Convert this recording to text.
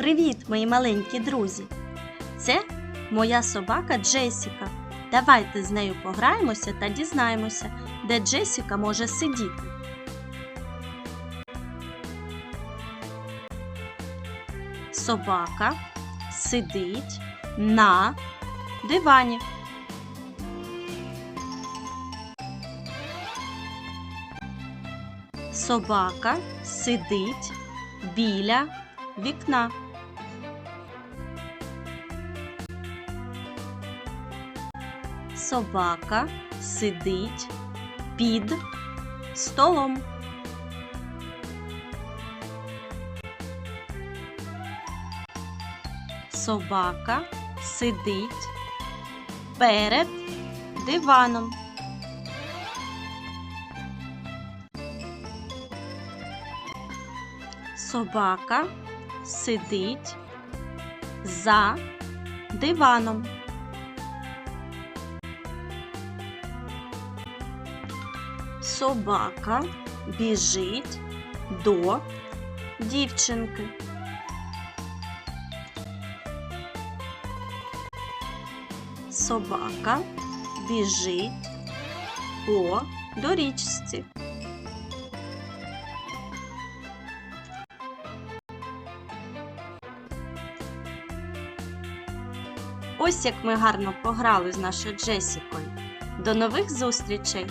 Привіт, мої маленькі друзі! Це моя собака Джесіка. Давайте з нею пограємося та дізнаємося, де Джесіка може сидіти. Собака сидить на дивані. Собака сидить біля вікна. Собака сидить під столом. Собака сидить перед диваном. Собака сидить за диваном. Собака біжить до дівчинки. Собака біжить по дорічці. Ось як ми гарно пограли з нашою Джесікою. До нових зустрічей!